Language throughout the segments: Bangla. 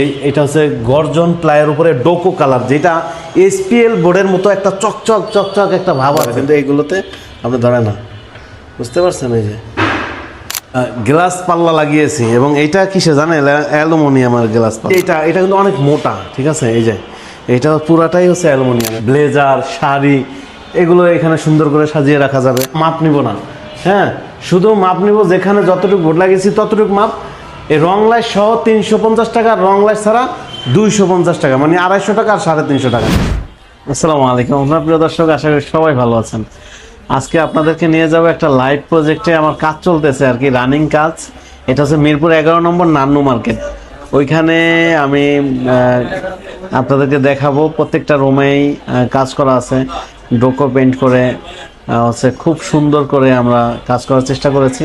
এই এটা হচ্ছে গর্জন প্লায়ের উপরে ডোকো কালার যেটা এসপিএল বোর্ডের মতো একটা চকচক চকচক একটা ভাব আছে। কিন্তু এইগুলোতে আপনি ধরে না। বুঝতে পারছেন এই যে? গ্লাস পাল্লা লাগিয়েছি এবং এইটা কিসে জানেন? অ্যালুমিনিয়ামের গ্লাস পাল্লা। এটা এটা কিন্তু অনেক মোটা ঠিক আছে? এই যে এটা পুরাটাই হচ্ছে অ্যালুমিনিয়াম। ব্লেজার শাড়ি এগুলো এখানে সুন্দর করে সাজিয়ে রাখা যাবে। মাপ নিব না। হ্যাঁ শুধু মাপ নিব যেখানে যতটুকু বোর্ড লাগিয়েছি ততটুকু মাপ। এই রং লাইট সহ তিনশো পঞ্চাশ টাকা, রং লাইট ছাড়া দুইশো পঞ্চাশ টাকা মানে আড়াইশো টাকা আর সাড়ে তিনশো টাকা। আসসালামু আলাইকুম। আপনার প্রিয় দর্শক, আশা করি সবাই ভালো আছেন। আজকে আপনাদেরকে নিয়ে যাব একটা লাইভ প্রজেক্টে আমার কাজ চলতেছে আর কি রানিং কাজ। এটা হচ্ছে মিরপুর এগারো নম্বর নান্নু মার্কেট। ওইখানে আমি আপনাদেরকে দেখাবো। প্রত্যেকটা রুমেই কাজ করা আছে। ডোকো পেন্ট করে হচ্ছে খুব সুন্দর করে আমরা কাজ করার চেষ্টা করেছি।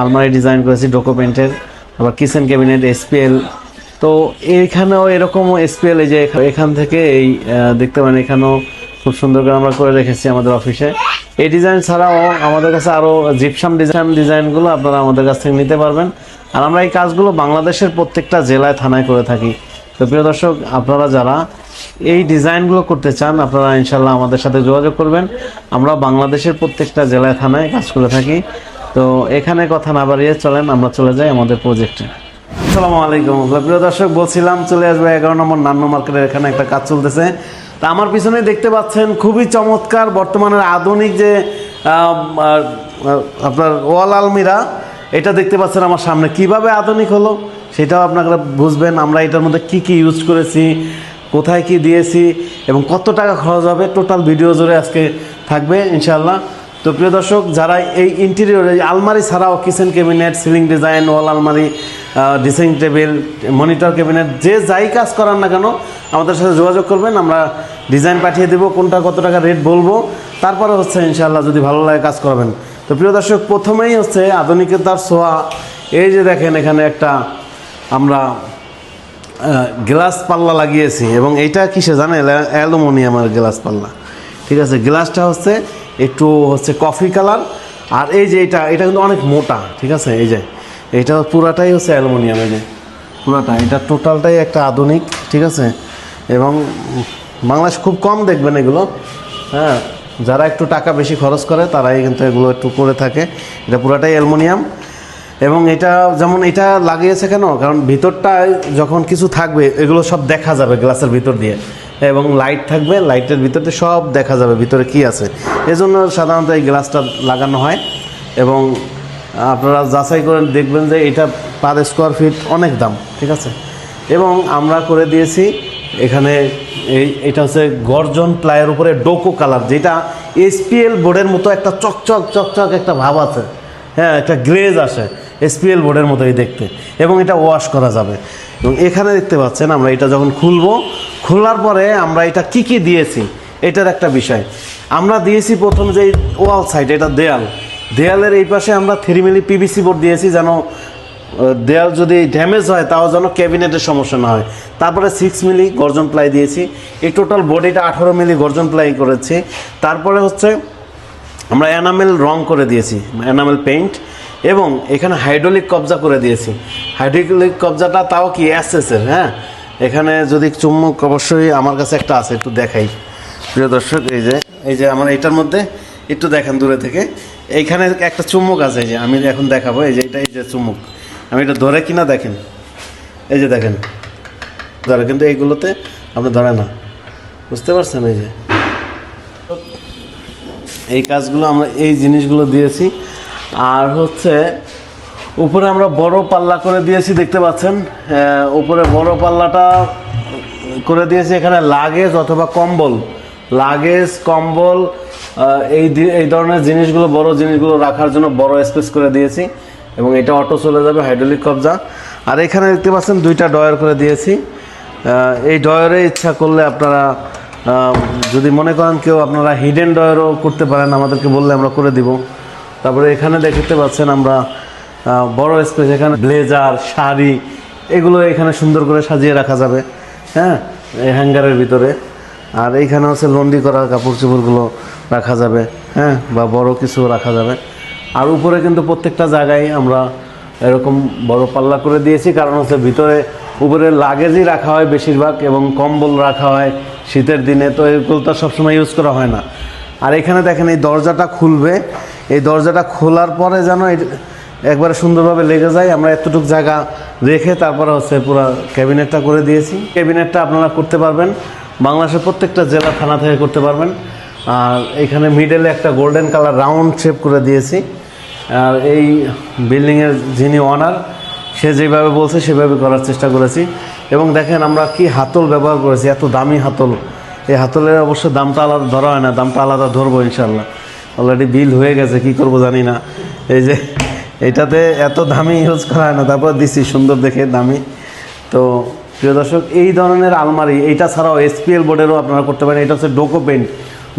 আলমারি ডিজাইন করেছি ডোকো পেন্টের আবার কিচেন ক্যাবিনেট এসপিএল তো এইখানেও এরকম এসপিএল এই যে এখান থেকে এই দেখতে পারেন এখানেও খুব সুন্দর করে আমরা করে রেখেছি আমাদের অফিসে। এই ডিজাইন ছাড়াও আমাদের কাছে আরও জিপসাম ডিজাইন ডিজাইনগুলো আপনারা আমাদের কাছ থেকে নিতে পারবেন। আর আমরা এই কাজগুলো বাংলাদেশের প্রত্যেকটা জেলায়, থানায় করে থাকি। তো প্রিয় দর্শক, আপনারা যারা এই ডিজাইনগুলো করতে চান, আপনারা ইনশাল্লাহ আমাদের সাথে যোগাযোগ করবেন। আমরা বাংলাদেশের প্রত্যেকটা জেলায়, থানায় কাজ করে থাকি। তো এখানে কথা না বাড়িয়ে চলেন, আমরা চলে যাই আমাদের প্রজেক্টে আসসালামু আলাইকুম। প্রিয় দর্শক, বলছিলাম চলে আসবে এগারো নম্বর নান্ন মার্কেটের এখানে একটা কাজ চলতেছে। তা আমার পিছনে দেখতে পাচ্ছেন খুবই চমৎকার বর্তমানের আধুনিক যে আপনার ওয়াল আলমিরা, এটা দেখতে পাচ্ছেন আমার সামনে। কীভাবে আধুনিক হলো সেটাও আপনারা বুঝবেন। আমরা এটার মধ্যে কি কি ইউজ করেছি, কোথায় কি দিয়েছি এবং কত টাকা খরচ হবে টোটাল ভিডিও জুড়ে আজকে থাকবে, ইনশাআল্লাহ। তো প্রিয় দর্শক, যারা এই ইন্টেরিয়র এই আলমারি ছাড়াও kitchen cabinet ceiling design wall আলমারি ড্রেসিং টেবিল মনিটর ক্যাবিনেট যে যাই কাজ করার না কেন, আমাদের সাথে যোগাযোগ করবেন, আমরা ডিজাইন পাঠিয়ে দেবো, কোনটা কত টাকা রেট বলব। তারপরে হচ্ছে ইনশাল্লাহ যদি ভালো লাগে কাজ করাবেন। তো প্রিয় দর্শক, প্রথমেই হচ্ছে আধুনিকতার ছোঁয়া। এই যে দেখেন এখানে একটা আমরা গ্লাস পাল্লা লাগিয়েছি, এবং এইটা কিসে জানেন? অ্যালুমিনিয়ামের গ্লাস পাল্লা। ঠিক আছে গ্লাসটা হচ্ছে একটু হচ্ছে কফি কালার আর এই যে এটা এটা কিন্তু অনেক মোটা, ঠিক আছে? এই যে, এটা পুরাটাই হচ্ছে অ্যালুমিনিয়াম, এই যে, পুরাটা, এটা টোটালটাই একটা আধুনিক, ঠিক আছে? এবং বাংলাদেশ খুব কম দেখবেন এগুলো হ্যাঁ? যারা একটু টাকা বেশি খরচ করে, তারাই কিন্তু এগুলো একটু করে থাকে। এটা পুরাটাই অ্যালুমিনিয়াম। এবং এটা যেমন এটা লাগিয়েছে কেন? কারণ ভিতরটায় যখন কিছু থাকবে, এগুলো সব দেখা যাবে গ্লাসের ভিতর দিয়ে। এবং লাইট থাকবে লাইটের ভিতরে সব দেখা যাবে, ভিতরে কি আছে। এজন্য সাধারণত এই গ্লাসটা লাগানো হয় এবং আপনারা যাচাই করে দেখবেন যে এটা পার স্কোয়ার ফিট অনেক দাম, ঠিক আছে? এবং আমরা করে দিয়েছি, এখানে এই, এটা হচ্ছে গর্জন প্লায়ের উপরে ডোকো কালার, যেটা এসপিএল বোর্ডের মতো একটা চকচক চকচক একটা ভাব আছে। হ্যাঁ একটা গ্লেজ আসে। এসপিএল বোর্ডের মতোই দেখতে। এবং এটা ওয়াশ করা যাবে। এবং এখানে দেখতে পাচ্ছেন, আমরা এটা যখন খুলবো, খোলার পরে আমরা এটা কি কি দিয়েছি, এটার একটা বিষয়। আমরা দিয়েছি প্রথম যে ওয়াল সাইড এটা দেয়াল। দেয়ালের এই পাশে আমরা থ্রি মিলি পিভিসি বোর্ড দিয়েছি যেন দেয়াল যদি ড্যামেজ হয়, তাও যেন ক্যাবিনেটের সমস্যা না হয়। তারপরে সিক্স মিলি গর্জন প্লাই দিয়েছি। এই টোটাল বডিটা আঠারো মিলি গর্জন প্লাই করেছি। তারপরে হচ্ছে, আমরা এনামেল রং করে দিয়েছি এনামেল পেইন্ট এবং এখানে হাইড্রোলিক কবজা করে দিয়েছি। হাইড্রোলিক কবজাটা তাও কি অ্যাসেসের হ্যাঁ? এখানে যদি চুম্বক অবশ্যই আমার কাছে একটা আছে, একটু দেখাই। প্রিয় দর্শক, এই যে এই যে আমার এটার মধ্যে, একটু দেখেন দূরে থেকে। এইখানে একটা চুম্বক আছে, এই যে, আমি এখন দেখাবো, এই যে এটা এই যে চুম্বক। আমি এটা ধরে কিনা দেখেন? এই যে দেখেন, ধরে, কিন্তু এইগুলোতে আপনি ধরে না। বুঝতে পারছেন এই যে? এই কাজগুলো আমরা, এই জিনিসগুলো দিয়েছি। আর হচ্ছে, উপরে আমরা বড় পাল্লা করে দিয়েছি, দেখতে পাচ্ছেন? উপরে বড় পাল্লাটা করে দিয়েছি এখানে লাগেজ অথবা কম্বল। লাগেজ, কম্বল এই এই ধরনের জিনিসগুলো, বড় জিনিসগুলো রাখার জন্য বড় স্পেস করে দিয়েছি এবং এটা অটো চলে যাবে হাইড্রোলিক কবজা। আর এখানে দেখতে পাচ্ছেন, দুইটা ডয়ার করে দিয়েছি। এই ডয়ারে ইচ্ছা করলে আপনারা যদি মনে করেন কেউ আপনারা হিডেন ডয়ারও করতে পারেন, আমাদেরকে বললে আমরা করে দিব। তারপরে এখানে দেখতে পাচ্ছেন আমরা বড় স্পেস এখানে ব্লেজার শাড়ি, এগুলো এখানে সুন্দর করে সাজিয়ে রাখা যাবে হ্যাঁ হ্যাঙ্গারের ভিতরে। আর এইখানে হচ্ছে লন্ডি করা কাপড় চোপড়গুলো রাখা যাবে হ্যাঁ বা বড় কিছু রাখা যাবে। আর উপরে কিন্তু প্রত্যেকটা জায়গায় আমরা এরকম বড় পাল্লা করে দিয়েছি, কারণ হচ্ছে ভিতরে, উপরে লাগেজই রাখা হয় বেশিরভাগ এবং কম্বল রাখা হয় শীতের দিনে, তো এগুলো তো সবসময় ইউজ করা হয় না। আর এখানে দেখেন এই দরজাটা খুলবে। এই দরজাটা খোলার পরে যেন একবারে সুন্দরভাবে লেগে যায়। আমরা এতটুকু জায়গা রেখে তারপরে হচ্ছে পুরো ক্যাবিনেটটা করে দিয়েছি। ক্যাবিনেটটা আপনারা করতে পারবেন। বাংলাদেশের প্রত্যেকটা জেলা, থানা থেকে করতে পারবেন। আর এখানে মিডেলে একটা গোল্ডেন কালার রাউন্ড শেপ করে দিয়েছি। আর এই বিল্ডিংয়ের যিনি ওনার সে যেভাবে বলছে, সেভাবে করার চেষ্টা করেছি। এবং দেখেন আমরা কি হাতল ব্যবহার করেছি, এত দামি হাতল। এই হাতলের অবশ্য দামটা আলাদা, ধরা হয় না দামটা আলাদা ধরবো ইনশাল্লাহ অলরেডি বিল হয়ে গেছে, কি করব জানি না। এই যে, এটাতে এত দামি ইউজ করা হয় না, তারপর দিছি, সুন্দর দেখে, দামি। তো, প্রিয় দর্শক, এই ধরনের আলমারি, এইটা ছাড়াও এসপিএল বোর্ডেরও আপনারা করতে পারেন। এটা হচ্ছে ডোকো পেন্ট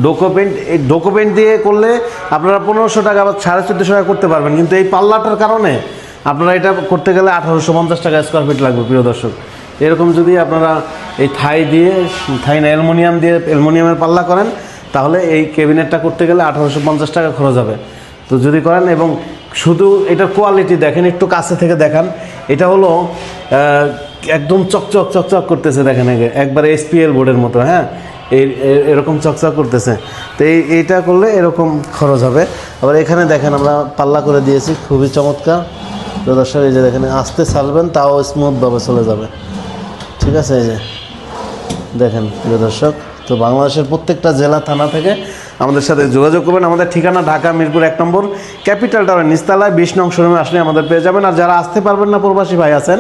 ডোকো পেন্ট এই ডোকো পেন্ট দিয়ে করলে আপনারা পনেরোশো টাকা বা সাড়ে চোদ্দোশো টাকা করতে পারবেন। কিন্তু এই পাল্লাটার কারণে আপনারা এটা করতে গেলে আঠারোশো পঞ্চাশ টাকা স্কোয়ার ফিট লাগবে, প্রিয় দর্শক। এরকম যদি আপনারা এই থাই দিয়ে থাই না অ্যালমোনিয়াম দিয়ে অ্যালমোনিয়ামের পাল্লা করেন তাহলে এই ক্যাবিনেটটা করতে গেলে আঠারোশো পঞ্চাশ টাকা খরচ হবে। তো যদি করেন এবং শুধু এটার কোয়ালিটি দেখেন একটু কাছে থেকে দেখান এটা হলো একদম চকচক চকচক করতেছে দেখেন একে, একবারে এসপিএল বোর্ডের মতো হ্যাঁ? এই এরকম চকচক করতেছে। তো এই এইটা করলে এরকম খরচ হবে। আবার এখানে দেখেন আমরা পাল্লা করে দিয়েছি খুবই চমৎকার। তো দর্শক এই যে দেখেন আস্তে ছাড়বেন তাও স্মুথভাবে চলে যাবে। ঠিক আছে, এই যে। দেখেন, প্রিয় দর্শক, তো বাংলাদেশের প্রত্যেকটা জেলা, থানা থেকে আমাদের সাথে যোগাযোগ করবেন। আমাদের ঠিকানা ঢাকা, মিরপুর এক নম্বর। ক্যাপিটাল টাওয়ার নিস্তালায়, বিশ নং শোরুমে আসলে আমাদের পেয়ে যাবেন। আর যারা আসতে পারবেন না, প্রবাসী ভাই আছেন,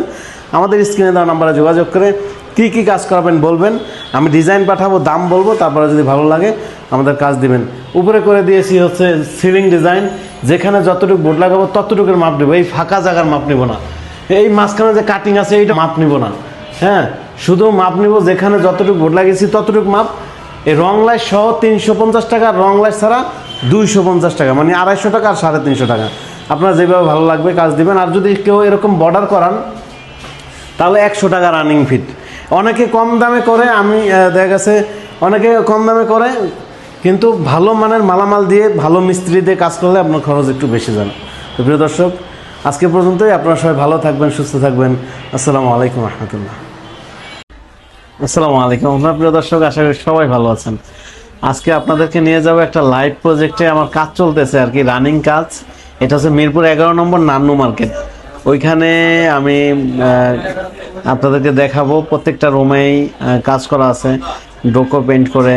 আমাদের স্ক্রিনে দেওয়া নাম্বারে যোগাযোগ করে কী কী কাজ করাবেন বলবেন। আমি ডিজাইন পাঠাবো, দাম বলব, তারপরে যদি ভালো লাগে, আমাদের কাজ দিবেন। উপরে করে দিয়েছি হচ্ছে সিলিং ডিজাইন। যেখানে যতটুকু বোর্ড লাগাবো, ততটুকুর মাপ নেব। এই ফাঁকা জায়গার মাপ নেব না। এই মাঝখানে যে কাটিং আছে, এইটা মাপ নিব না। হ্যাঁ শুধু মাপ নিব, যেখানে যতটুকু বোর্ড লাগিয়েছি ততটুকু মাপ। এই রং লাইট সহ তিনশো পঞ্চাশ টাকা, রং লাইট ছাড়া দুইশো পঞ্চাশ টাকা মানে আড়াইশো টাকা আর সাড়ে তিনশো টাকা। আপনার যেভাবে ভালো লাগবে কাজ দিবেন, আর যদি কেউ এরকম বর্ডার করান, তাহলে একশো টাকা রানিং ফিট অনেকে কম দামে করে, আমি দেখা গেছে, অনেকে কম দামে করে, কিন্তু ভালো মানের মালামাল দিয়ে, ভালো মিস্ত্রি দিয়ে কাজ করলে আপনার খরচ একটু বেশি যান তো প্রিয় দর্শক, আজকে পর্যন্তই। আপনারা সবাই ভালো থাকবেন, সুস্থ থাকবেন। আসসালামু আলাইকুম রহমতুল্লাহ। আসসালামু আলাইকুম। আপনার প্রিয় দর্শক, আশা করি সবাই ভালো আছেন। আজকে আপনাদেরকে নিয়ে যাব একটা লাইভ প্রজেক্টে আমার কাজ চলতেছে আর কি রানিং কাজ। এটা হচ্ছে মিরপুর এগারো নম্বর নান্নু মার্কেট। ওইখানে আমি আপনাদেরকে দেখাবো। প্রত্যেকটা রুমেই কাজ করা আছে। ডোকো পেন্ট করে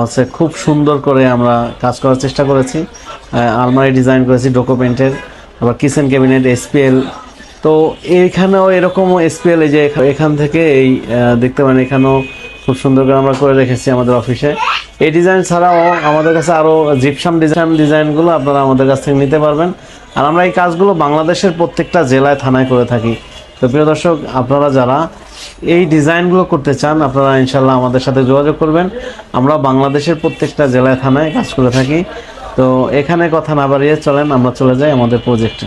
হচ্ছে খুব সুন্দর করে আমরা কাজ করার চেষ্টা করেছি। আলমারি ডিজাইন করেছি ডোকো পেন্টের আবার কিচেন ক্যাবিনেট এসপিএল তো এইখানেও এরকম এসপিএল এই যে এখান থেকে এই দেখতে পারেন, এখানেও খুব সুন্দর করে আমরা করে রেখেছি আমাদের অফিসে এই ডিজাইন ছাড়াও আমাদের কাছে আরও জিপসাম ডিজাইন ডিজাইনগুলো আপনারা আমাদের কাছ থেকে নিতে পারবেন। আর আমরা এই কাজগুলো বাংলাদেশের প্রত্যেকটা জেলায়, থানায় করে থাকি। তো প্রিয় দর্শক, আপনারা যারা এই ডিজাইনগুলো করতে চান, আপনারা ইনশাল্লাহ আমাদের সাথে যোগাযোগ করবেন। আমরা বাংলাদেশের প্রত্যেকটা জেলায়, থানায় কাজ করে থাকি। তো এখানে কথা না বাড়িয়ে চলেন, আমরা চলে যাই আমাদের প্রজেক্টে